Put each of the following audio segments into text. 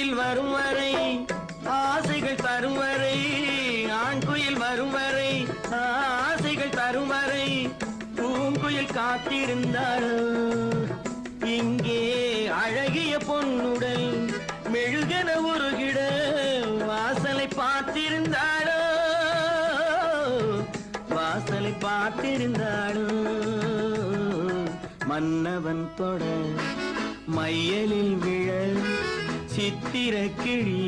குயில் வரும் வரை ஆசைகள் தரும் வரை ஆண் குயில் வரும் வரை ஆசைகள் தரும் வரை பூங்குயில் காத்திருந்தாள் இங்கே அழகிய பொன்னுடல் மெழுகன உருகிட வாசலை பார்த்திருந்தாளோ? வாசலை பார்த்திருந்தாளோ? மன்னவன் தொட மையலில் விழ சித்திர கிளி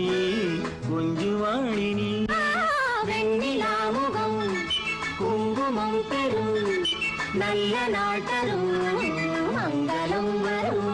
கொஞ்சுவாழினி வெண்ணிலா முகம் குங்குமம் பெறும் நல்ல நாட்டரும் தரும் வரும்.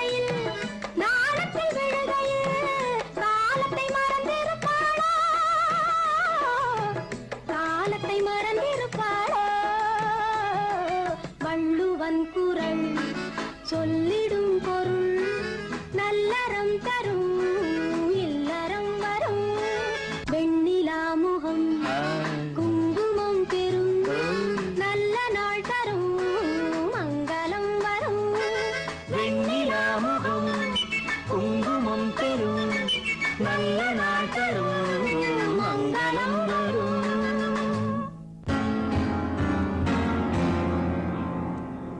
Bye.